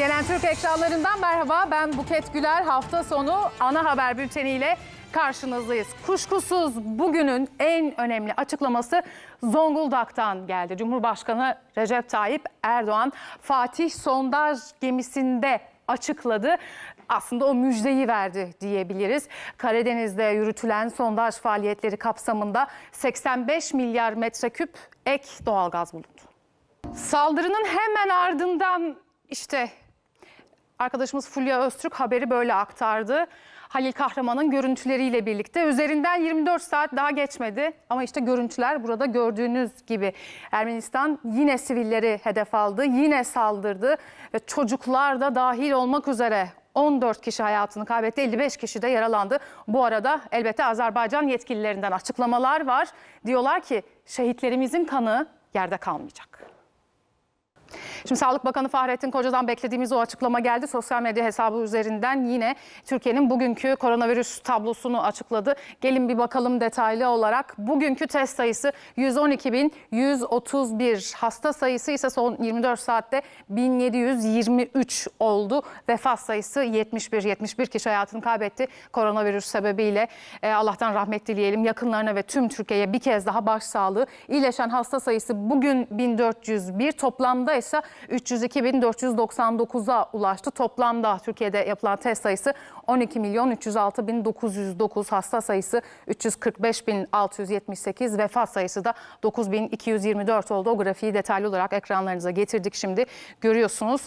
CNN Türk ekranlarından merhaba. Ben Buket Güler. Hafta sonu ana haber bülteniyle karşınızdayız. Kuşkusuz bugünün en önemli açıklaması Zonguldak'tan geldi. Cumhurbaşkanı Recep Tayyip Erdoğan Fatih sondaj gemisinde açıkladı. Aslında o müjdeyi verdi diyebiliriz. Karadeniz'de yürütülen sondaj faaliyetleri kapsamında 85 milyar metreküp ek doğalgaz bulundu. Saldırının hemen ardından işte arkadaşımız Fulya Öztürk haberi böyle aktardı. Halil Kahraman'ın görüntüleriyle birlikte üzerinden 24 saat daha geçmedi ama işte görüntüler burada gördüğünüz gibi Ermenistan yine sivilleri hedef aldı, yine saldırdı ve çocuklar da dahil olmak üzere 14 kişi hayatını kaybetti, 55 kişi de yaralandı. Bu arada elbette Azerbaycan yetkililerinden açıklamalar var. Diyorlar ki şehitlerimizin kanı yerde kalmayacak. Şimdi Sağlık Bakanı Fahrettin Koca'dan beklediğimiz o açıklama geldi. Sosyal medya hesabı üzerinden yine Türkiye'nin bugünkü koronavirüs tablosunu açıkladı. Gelin bir bakalım detaylı olarak. Bugünkü test sayısı 112.131. Hasta sayısı ise son 24 saatte 1723 oldu. Vefat sayısı 71. 71 kişi hayatını kaybetti koronavirüs sebebiyle. Ee, Allah'tan rahmet dileyelim. Yakınlarına ve tüm Türkiye'ye bir kez daha başsağlığı. İyileşen hasta sayısı bugün 1401. Toplamda ise 302.499'a ulaştı. Toplamda Türkiye'de yapılan test sayısı 12 milyon 306 bin 909 hasta sayısı 345 bin 678 vefat sayısı da 9224 oldu. O grafiği detaylı olarak ekranlarınıza getirdik şimdi görüyorsunuz.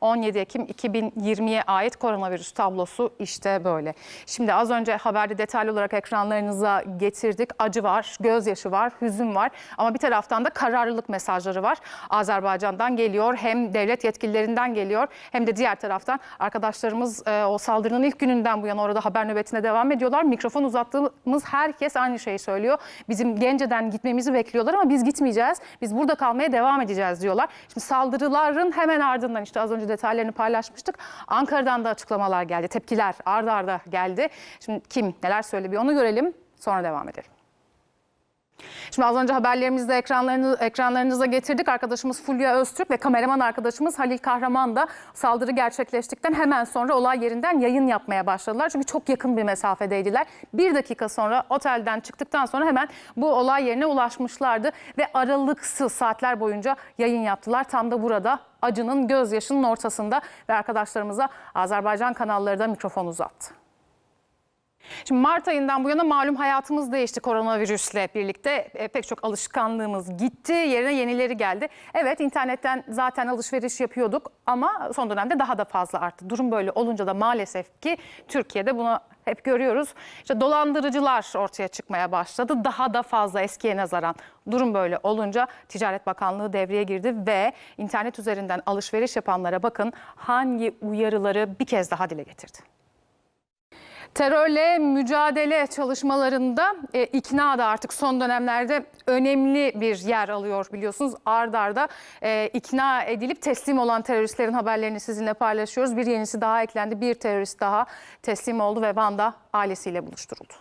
17 Ekim 2020'ye ait koronavirüs tablosu işte böyle. Şimdi az önce haberde detaylı olarak ekranlarınıza getirdik. Acı var, gözyaşı var, hüzün var ama bir taraftan da kararlılık mesajları var. Azerbaycan'dan geliyor hem devlet yetkililerinden geliyor hem de diğer taraftan arkadaşlarımız e, o saldırının ilk gününden bu yana orada haber nöbetine devam ediyorlar. Mikrofon uzattığımız herkes aynı şeyi söylüyor. Bizim Gence'den gitmemizi bekliyorlar ama biz gitmeyeceğiz. Biz burada kalmaya devam edeceğiz diyorlar. Şimdi saldırıların hemen ardından işte az önce detaylarını paylaşmıştık. Ankara'dan da açıklamalar geldi. Tepkiler ardarda arda geldi. Şimdi kim neler söyledi bir onu görelim. Sonra devam edelim. Şimdi az önce haberlerimizde ekranlarını, ekranlarınıza getirdik. Arkadaşımız Fulya Öztürk ve kameraman arkadaşımız Halil Kahraman da saldırı gerçekleştikten hemen sonra olay yerinden yayın yapmaya başladılar. Çünkü çok yakın bir mesafedeydiler. Bir dakika sonra otelden çıktıktan sonra hemen bu olay yerine ulaşmışlardı. Ve aralıksız saatler boyunca yayın yaptılar. Tam da burada acının gözyaşının ortasında ve arkadaşlarımıza Azerbaycan kanalları da mikrofon uzattı. Şimdi Mart ayından bu yana malum hayatımız değişti koronavirüsle birlikte. E, pek çok alışkanlığımız gitti, yerine yenileri geldi. Evet internetten zaten alışveriş yapıyorduk ama son dönemde daha da fazla arttı. Durum böyle olunca da maalesef ki Türkiye'de bunu hep görüyoruz. İşte dolandırıcılar ortaya çıkmaya başladı. Daha da fazla eskiye nazaran. Durum böyle olunca Ticaret Bakanlığı devreye girdi ve internet üzerinden alışveriş yapanlara bakın hangi uyarıları bir kez daha dile getirdi. Terörle mücadele çalışmalarında e, ikna da artık son dönemlerde önemli bir yer alıyor biliyorsunuz. Ard arda e, ikna edilip teslim olan teröristlerin haberlerini sizinle paylaşıyoruz. Bir yenisi daha eklendi. Bir terörist daha teslim oldu ve Van'da ailesiyle buluşturuldu.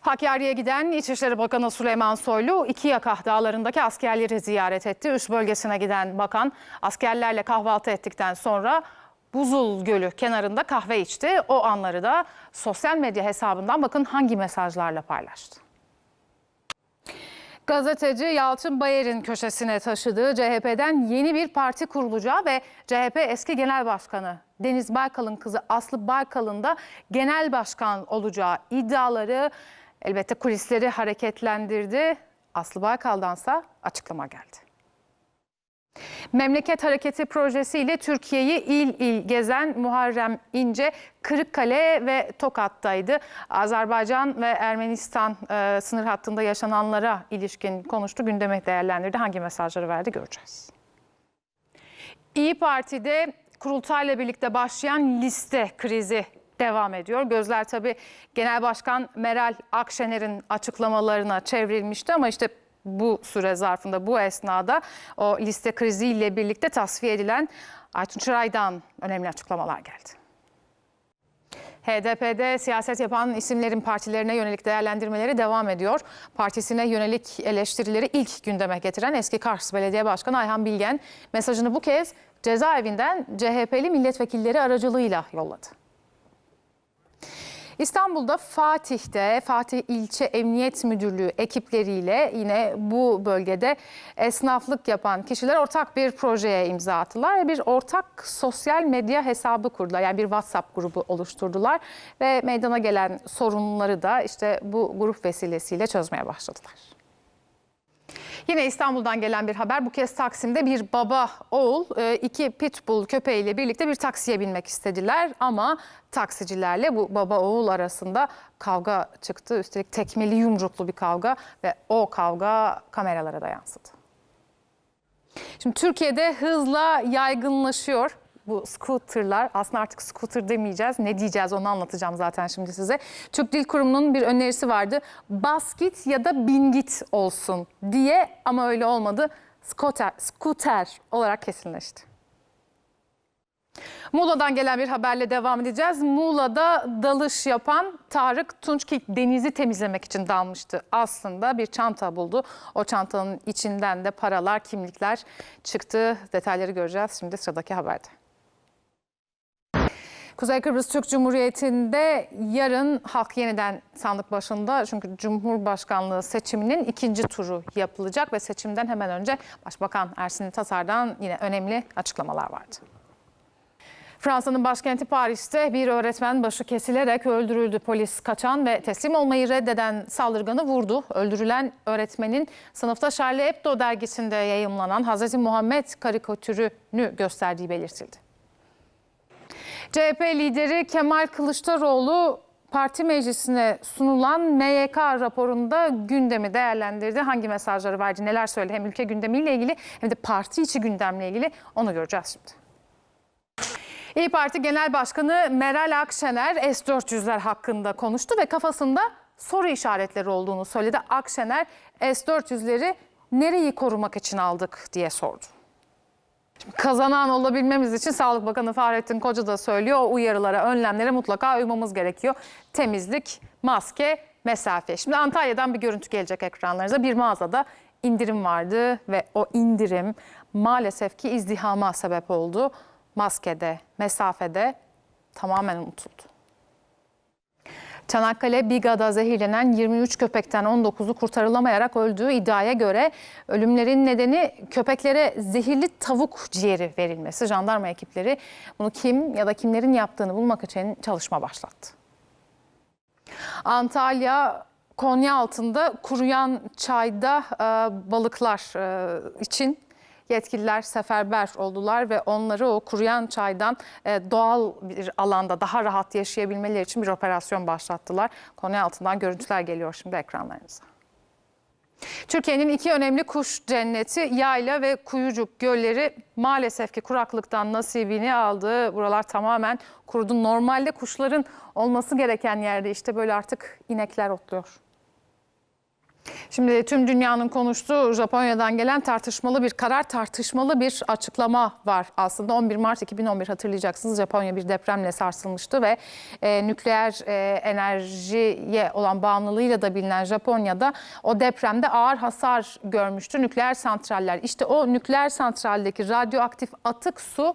Hakkari'ye giden İçişleri Bakanı Süleyman Soylu iki yaka dağlarındaki askerleri ziyaret etti. Üst bölgesine giden bakan askerlerle kahvaltı ettikten sonra Buzul Gölü kenarında kahve içti. O anları da sosyal medya hesabından bakın hangi mesajlarla paylaştı. Gazeteci Yalçın Bayer'in köşesine taşıdığı CHP'den yeni bir parti kurulacağı ve CHP eski genel başkanı Deniz Baykal'ın kızı Aslı Baykal'ın da genel başkan olacağı iddiaları elbette kulisleri hareketlendirdi. Aslı Baykal'dansa açıklama geldi. Memleket Hareketi projesiyle Türkiye'yi il il gezen Muharrem İnce Kırıkkale ve Tokat'taydı. Azerbaycan ve Ermenistan e, sınır hattında yaşananlara ilişkin konuştu, gündeme değerlendirdi. Hangi mesajları verdi göreceğiz. İyi Parti'de kurultayla birlikte başlayan liste krizi devam ediyor. Gözler tabii Genel Başkan Meral Akşener'in açıklamalarına çevrilmişti ama işte bu süre zarfında, bu esnada o liste kriziyle birlikte tasfiye edilen Aytun Çıray'dan önemli açıklamalar geldi. HDP'de siyaset yapan isimlerin partilerine yönelik değerlendirmeleri devam ediyor. Partisine yönelik eleştirileri ilk gündeme getiren eski Kars Belediye Başkanı Ayhan Bilgen mesajını bu kez cezaevinden CHP'li milletvekilleri aracılığıyla yolladı. İstanbul'da Fatih'te Fatih İlçe Emniyet Müdürlüğü ekipleriyle yine bu bölgede esnaflık yapan kişiler ortak bir projeye imza attılar. Bir ortak sosyal medya hesabı kurdular. Yani bir WhatsApp grubu oluşturdular ve meydana gelen sorunları da işte bu grup vesilesiyle çözmeye başladılar. Yine İstanbul'dan gelen bir haber. Bu kez Taksim'de bir baba oğul e, iki pitbull köpeğiyle birlikte bir taksiye binmek istediler. Ama taksicilerle bu baba oğul arasında kavga çıktı. Üstelik tekmeli yumruklu bir kavga ve o kavga kameralara da yansıdı. Şimdi Türkiye'de hızla yaygınlaşıyor bu scooterlar. Aslında artık scooter demeyeceğiz. Ne diyeceğiz onu anlatacağım zaten şimdi size. Türk Dil Kurumu'nun bir önerisi vardı. Bas git ya da bin git olsun diye ama öyle olmadı. Scooter, scooter olarak kesinleşti. Muğla'dan gelen bir haberle devam edeceğiz. Muğla'da dalış yapan Tarık Tunçkik denizi temizlemek için dalmıştı. Aslında bir çanta buldu. O çantanın içinden de paralar, kimlikler çıktı. Detayları göreceğiz şimdi sıradaki haberde. Kuzey Kıbrıs Türk Cumhuriyeti'nde yarın halk yeniden sandık başında çünkü Cumhurbaşkanlığı seçiminin ikinci turu yapılacak ve seçimden hemen önce Başbakan Ersin Tatar'dan yine önemli açıklamalar vardı. Fransa'nın başkenti Paris'te bir öğretmen başı kesilerek öldürüldü. Polis kaçan ve teslim olmayı reddeden saldırganı vurdu. Öldürülen öğretmenin sınıfta Charlie Hebdo dergisinde yayımlanan Hz. Muhammed karikatürünü gösterdiği belirtildi. CHP lideri Kemal Kılıçdaroğlu parti meclisine sunulan MYK raporunda gündemi değerlendirdi. Hangi mesajları verdi, neler söyledi hem ülke gündemiyle ilgili hem de parti içi gündemle ilgili onu göreceğiz şimdi. İyi Parti Genel Başkanı Meral Akşener S-400'ler hakkında konuştu ve kafasında soru işaretleri olduğunu söyledi. Akşener S-400'leri nereyi korumak için aldık diye sordu. Kazanan olabilmemiz için Sağlık Bakanı Fahrettin Koca da söylüyor. Uyarılara, önlemlere mutlaka uymamız gerekiyor. Temizlik, maske, mesafe. Şimdi Antalya'dan bir görüntü gelecek ekranlarınıza. Bir mağazada indirim vardı ve o indirim maalesef ki izdihama sebep oldu. Maskede, mesafede tamamen unutuldu. Çanakkale Biga'da zehirlenen 23 köpekten 19'u kurtarılamayarak öldüğü iddiaya göre ölümlerin nedeni köpeklere zehirli tavuk ciğeri verilmesi. Jandarma ekipleri bunu kim ya da kimlerin yaptığını bulmak için çalışma başlattı. Antalya Konya altında kuruyan çayda e, balıklar e, için yetkililer seferber oldular ve onları o kuruyan çaydan e, doğal bir alanda daha rahat yaşayabilmeleri için bir operasyon başlattılar. Konya altından görüntüler geliyor şimdi ekranlarınıza. Türkiye'nin iki önemli kuş cenneti Yayla ve Kuyucuk gölleri maalesef ki kuraklıktan nasibini aldı. Buralar tamamen kurudu. Normalde kuşların olması gereken yerde işte böyle artık inekler otluyor. Şimdi tüm dünyanın konuştuğu Japonya'dan gelen tartışmalı bir karar, tartışmalı bir açıklama var aslında. 11 Mart 2011 hatırlayacaksınız Japonya bir depremle sarsılmıştı ve e, nükleer e, enerjiye olan bağımlılığıyla da bilinen Japonya'da o depremde ağır hasar görmüştü nükleer santraller. İşte o nükleer santraldeki radyoaktif atık su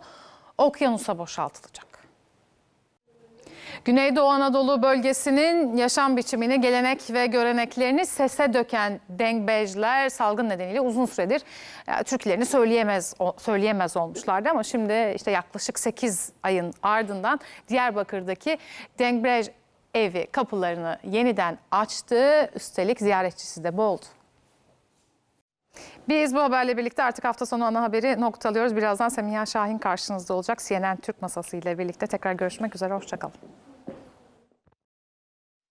okyanusa boşaltılacak. Güneydoğu Anadolu bölgesinin yaşam biçimini, gelenek ve göreneklerini sese döken dengbejler salgın nedeniyle uzun süredir e, Türklerini söyleyemez söyleyemez olmuşlardı ama şimdi işte yaklaşık 8 ayın ardından Diyarbakır'daki dengbej evi kapılarını yeniden açtı. Üstelik ziyaretçisi de bol oldu. Biz bu haberle birlikte artık hafta sonu ana haberi noktalıyoruz. Birazdan Semiha Şahin karşınızda olacak. CNN Türk Masası ile birlikte tekrar görüşmek üzere. Hoşçakalın.